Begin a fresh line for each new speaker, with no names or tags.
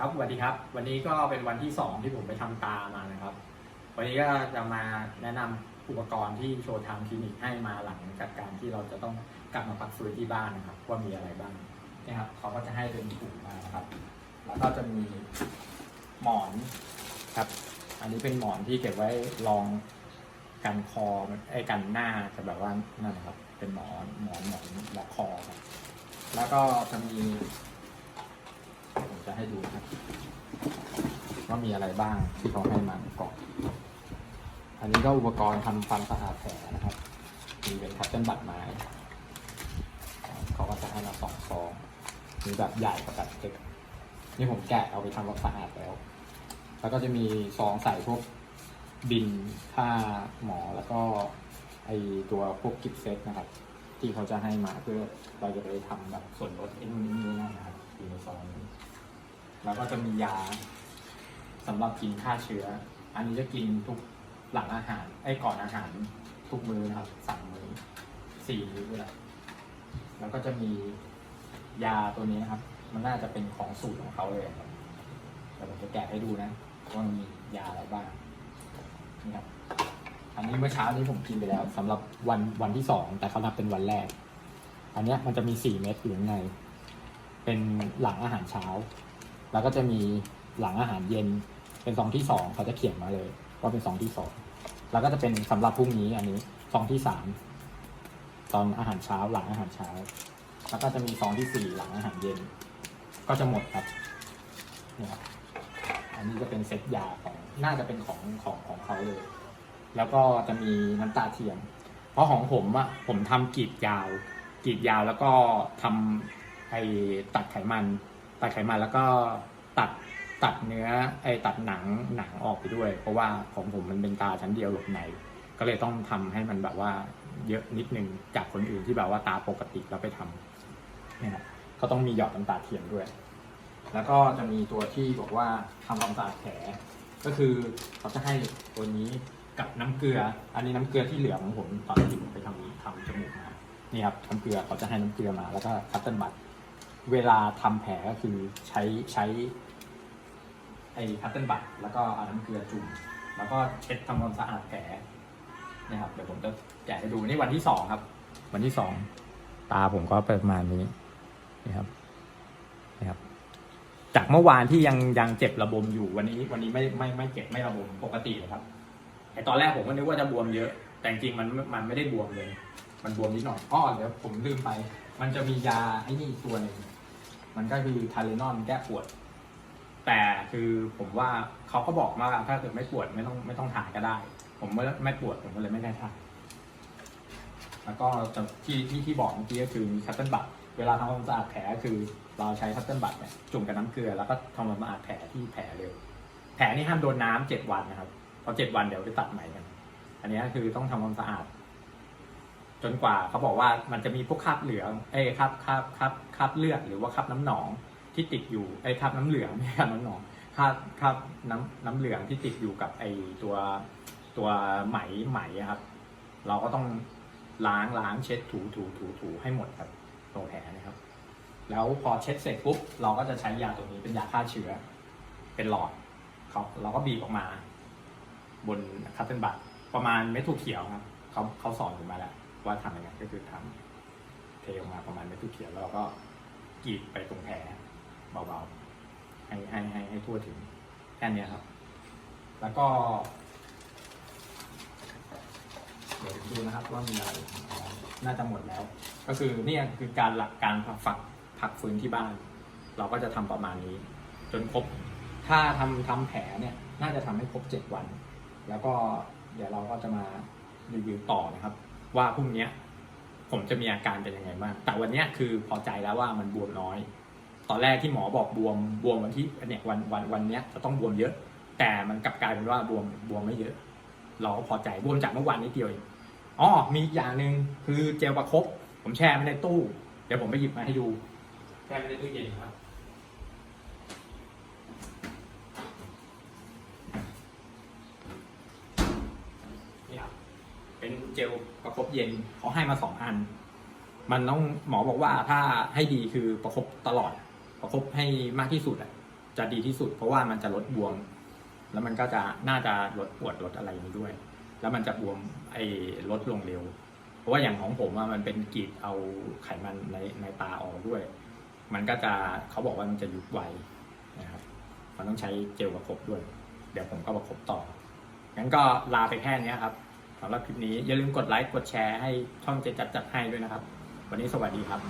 ครับสวัสดีครับ วันนี้ก็เป็นวันที่สองที่ผมไปทำตามานะครับ วันนี้ก็จะมาแนะนำอุปกรณ์ที่โชว์ทางคลินิกให้มาหลังจากการที่เราจะต้องกลับมาพักฟื้นที่บ้านนะครับว่ามีอะไรบ้างนี่ครับเขาก็จะให้เป็นถุงมานะครับ แล้วก็จะมีหมอนครับ อันนี้เป็นหมอนที่เก็บไว้รองกันคอไอ้กันหน้าจะแบบว่านั่นนะครับ เป็นหมอนหมอนหมอนล็อกคอครับ แล้วก็จะมี จะให้ดูนะครับว่ามีอะไรบ้างที่เขาให้มาก่อนอันนี้ก็อุปกรณ์ทำความสะอาดแผลนะครับ มีเป็นคัตเติ้ลบัตรไม้เขาก็จะให้มาสองซองมีแบบใหญ่กับแบบเล็กนี่ผมแกะเอาไปทำความสะอาดแล้ว แล้วก็จะมีซองใส่พวกบินค่าหมอแล้วก็ไอตัวพวกกิฟต์เซตนะครับ ที่เขาจะให้มาเพื่อเราจะไปทำแบบส่วนลดไอ้นู่นนี่นั่นนะครับอยู่ในซองนี้ แล้วก็จะมียาสำหรับกินฆ่าเชื้อ อันนี้จะกินทุกหลังอาหาร ไอ้ก่อนอาหารทุกมื้อนะครับสั่งมื้อสี่มื้อเลยแล้วก็จะมียาตัวนี้นะครับ มันน่าจะเป็นของสูตรของเขาเลยครับแต่ผมจะแกะให้ดูนะว่ามียาอะไรบ้างนี่ครับ อันนี้เมื่อเช้านี้ผมกินไปแล้วสำหรับวันวันที่สองแต่เขานับเป็นวันแรก อันเนี้ยมันจะมีสี่เม็ดอยู่ข้างในเป็นหลังอาหารเช้า แล้วก็จะมีหลังอาหารเย็นเป็นซองที่สองเขาจะเขียนมาเลยว่าเป็นซองที่สองแล้วก็จะเป็นสำหรับพรุ่งนี้อันนี้ซองที่สามตอนอาหารเช้าหลังอาหารเช้า แล้วก็จะมีซองที่สี่หลังอาหารเย็น ก็จะหมดครับเนี่ยครับอันนี้จะเป็นเซตยาของน่าจะเป็นของของของเขาเลย แล้วก็จะมีน้ำตาเทียม เพราะของผมอะผมทำกรีดยาวกรีดยาวแล้วก็ทำไอ้ตัดไขมัน ตัดไขมันแล้วก็ตัดตัดเนื้อไอ้ตัดหนังหนังออกไปด้วย เพราะว่าของผมมันเป็นตาชั้นเดียวหลบในก็เลยต้องทำให้มันแบบว่าเยอะนิดนึงจากคนอื่นที่แบบว่าตาปกติแล้วไปทำเนี่ยก็ต้องมีหยอดน้ำตาเทียมด้วย แล้วก็จะมีตัวที่บอกว่าทำความสะอาดแผลก็คือเขาจะให้ตัวนี้กับน้ำเกลือ อันนี้น้ำเกลือที่เหลือของผมตอนที่ผมไปทำทำจมูกมานี่ครับน้ำเกลือเขาจะให้น้ำเกลือมาแล้วก็คัตเติ้ลบัต เวลาทำแผลก็คือใช้ใช้ ไอ้คัตเติ้ลบัตแล้วก็เอาน้ำเกลือจุ่มแล้วก็เช็ดทำความสะอาดแผลนะครับเดี๋ยวผมจะแกะให้ดูนี่วันที่สองครับ วันที่สองตาผมก็ประมาณนี้นี่ครับนี่ครับ จากเมื่อวานที่ยังยังเจ็บระบมอยู่วันนี้วันนี้ไม่ไม่ไม่เจ็บไม่ระบมปกติเลยครับไอตอนแรกผมก็นึกว่าจะบวมเยอะ แต่จริงๆมันมันไม่ได้บวมเลย มันบวมนิดหน่อยอ้อเดี๋ยวผมลืมไป มันจะมียาไอ้นี่ตัวหนึ่ง มันก็คือทาเลนอนแก้ปวด แต่คือผมว่าเขาก็บอกว่าถ้าเกิดไม่ปวดไม่ต้องไม่ต้องทานก็ได้ ผมไม่ไม่ปวดผมก็เลยไม่ได้ทานแล้วก็ที่ที่ที่บอกเมื่อกี้ก็คือมีคัตเติ้ลบัตเวลาทำความสะอาดแผลคือเราใช้คัตเติ้ลบัตเนี่ยจุ่มกับน้ำเกลือแล้วก็ทำความสะอาดแผลที่แผลเลยแผลนี่ห้ามโดนน้ำเจ็ดวันนะครับพอเจ็ดวันเดี๋ยวไปตัดใหม่กัน อันนี้คือต้องทำความสะอาด จนกว่าเขาบอกว่ามันจะมีพวกคราบเหลืองเอ้คราบคราบคราบคราบเลือดหรือว่าคราบน้ำหนองที่ติดอยู่ไอ้คราบน้ำเหลืองไม่ใช่คราบน้ำหนองคราบคราบน้ำน้ำเหลืองที่ติดอยู่กับไอ้ตัวตัวไหมไหมอะครับ เราก็ต้องล้างล้างเช็ดถูถูถูถูให้หมดครับตรงแผลนะครับ แล้วพอเช็ดเสร็จปุ๊บเราก็จะใช้ยาตัวนี้เป็นยาฆ่าเชื้อ เป็นหลอดเขาเราก็บีบออกมา บนคัตเติ้ลบัตประมาณเม็ดถั่วเขียวครับเขาเขาสอนผมมาแล้ว ว่าทำยังไงก็คือทำเทออกมาประมาณเม็ดถั่วเขียวแล้วเราก็กรีดไปตรงแผลเบาๆให้ให้ให้ให้ทั่วถึงแค่เนี้ยครับ แล้วก็เดี๋ยวดูนะครับว่ามีอะไรน่าจะหมดแล้ว ก็คือเนี่ยคือการหลักการพักฝักพักฟื้นที่บ้าน เราก็จะทำประมาณนี้ จนครบ ถ้าทำทำแผลเนี่ยน่าจะทำให้ครบเจ็ดวัน แล้วก็เดี๋ยวเราก็จะมารีวิวต่อนะครับ ว่าพรุ่งเนี้ยผมจะมีอาการเป็นยังไงบ้าง แต่วันเนี้ยคือพอใจแล้วว่ามันบวมน้อย ตอนแรกที่หมอบอกบวมบวมวันที่เนี่ยวันวันวันเนี้ยจะต้องบวมเยอะ แต่มันกลับกลายเป็นว่าบวมบวมไม่เยอะ เราก็พอใจบวมจากเมื่อวานนิดเดียวเองอ๋อมีอีกอย่างหนึ่งคือเจลประคบผมแช่ไว้ในตู้ เดี๋ยวผมไปหยิบมาให้ดูแช่ไว้ในตู้เย็นครับ นี่ครับ เป็นเจลประคบเย็นเขาให้มาสองอัน มันต้องหมอบอกว่าถ้าให้ดีคือประคบตลอด ประคบให้มากที่สุดอะจะดีที่สุด เพราะว่ามันจะลดบวม แล้วมันก็จะน่าจะลดปวดลดอะไรนี้ด้วย แล้วมันจะบวมไอ้ลดลงเร็ว เพราะว่าอย่างของผมมันเป็นกรีดเอาไขมันในในตาออกด้วย มันก็จะเขาบอกว่ามันจะยุบไวนะครับมันต้องใช้เจลประคบด้วย เดี๋ยวผมก็ประคบต่องั้นก็ลาไปแค่นี้ครับ สำหรับคลิปนี้อย่าลืมกดไลค์กดแชร์ให้ช่องเจจัดจัดให้ด้วยนะครับ วันนี้สวัสดีครับ